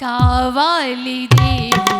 કાવાલી દેવ